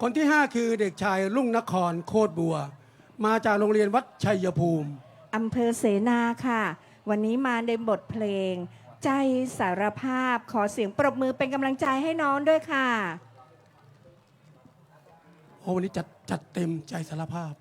คนที่ 5 คือเด็กชายรุ่งนครโคตรบัว มาจากโรงเรียนวัดชัยภูมิ อำเภอเสนาค่ะ วันนี้มาในบทเพลง ใจสารภาพขอเสียงปรบมือเป็นกำลังใจให้น้องด้วยค่ะ โอ้วันนี้จัดจัดเต็มใจสารภาพ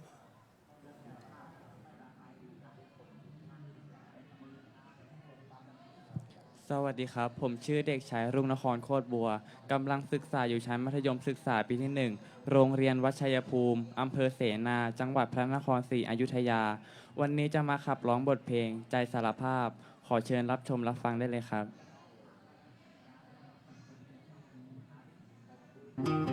สวัสดีครับ ผมชื่อเด็กชายรุ่งนครโคตรบัว กำลังศึกษาอยู่ชั้นมัธยมศึกษาปีที่หนึ่งโรงเรียนวัดชัยภูมิ อำเภอเสนา จังหวัดพระนครศรีอยุธยา วันนี้จะมาขับร้องบทเพลง ใจสารภาพ ขอเชิญรับชมรับฟังได้เลยครับแ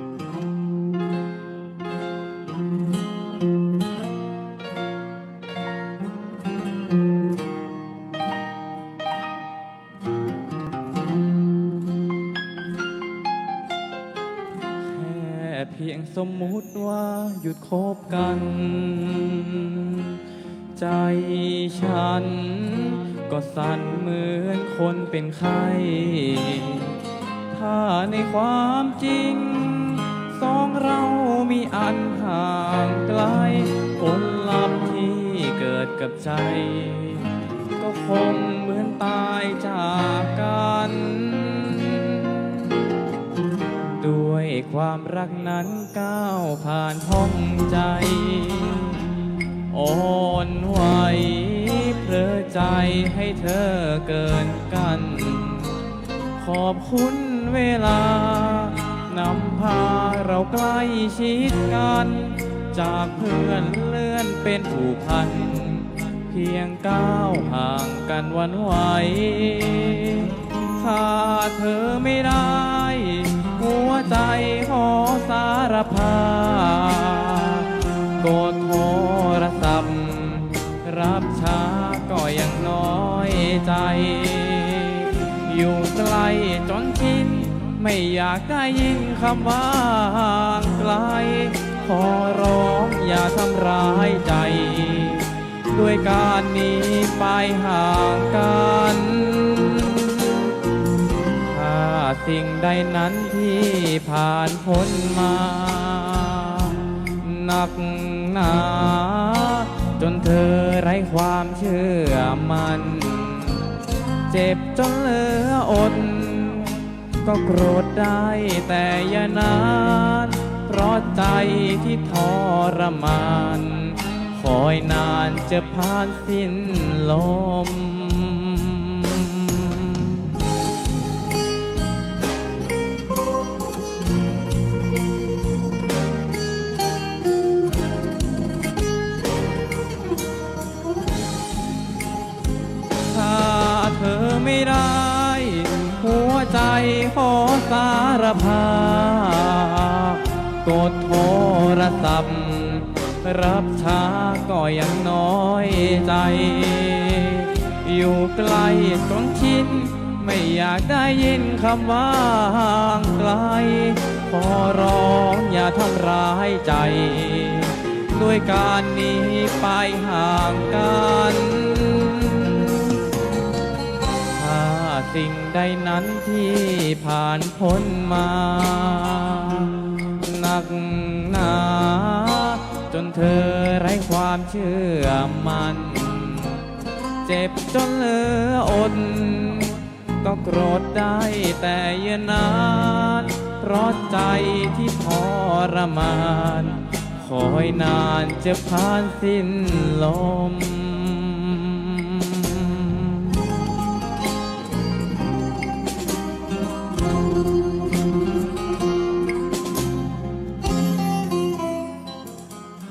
เพียงสมมุติว่าหยุดคบกัน ใจฉัน ก็สั่นเหมือนคนเป็นไข้ถ้าในความจริง สองเรามีอันห่างไกล ผลลัพธ์ที่เกิดกับใจ ก็คงเหมือนตายจากกัน ความรักนั้นก้าวผ่านห้องใจอ่อนไหวเพลอใจให้เธอเกินกัน ขอบคุณเวลานำพาเราใกล้ชิดกัน จากเพื่อนเลื่อนเป็นผูกพัน เพียงก้าวห่างกันวันไหวถ้าเธอไม่ได้ ภากดโทรศัพท์ รับช้าก็ยังน้อยใจ อยู่ไกลจนชินไม่อยากได้ยินคำว่างไกล ขอร้องอย่าทำร้ายใจ ด้วยการหนี้ไปห่างกัน สิ่งใดนั้นที่ผ่านพ้นมา หนักหนา จนเธอไร้ความเชื่อมัน เจ็บจนเหลืออด ก็โกรธได้แต่อย่านาน เพราะใจที่ทรมาน คอยนานจะผ่านสิ้นลม ขอสารภาพกดโทรศัพท์ รับช้าก็ยังน้อยใจ อยู่ไกลจนชินไม่อยากได้ยินคำว่าห่างไกล ขอร้องอย่าทำร้ายใจ ด้วยการหนี้ไปห่างกัน สิ่งใดนั้นที่ผ่านพ้นมา หนักหนา จนเธอไร้ความเชื่อมัน เจ็บจนเหลืออด ก็โกรธได้แต่อย่านาน เพราะใจที่ทรมาน คอยนานจะผ่านสิ้นลม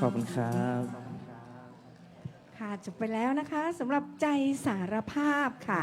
ขอบคุณครับ ค่ะจบไปแล้วนะคะสำหรับใจสารภาพค่ะ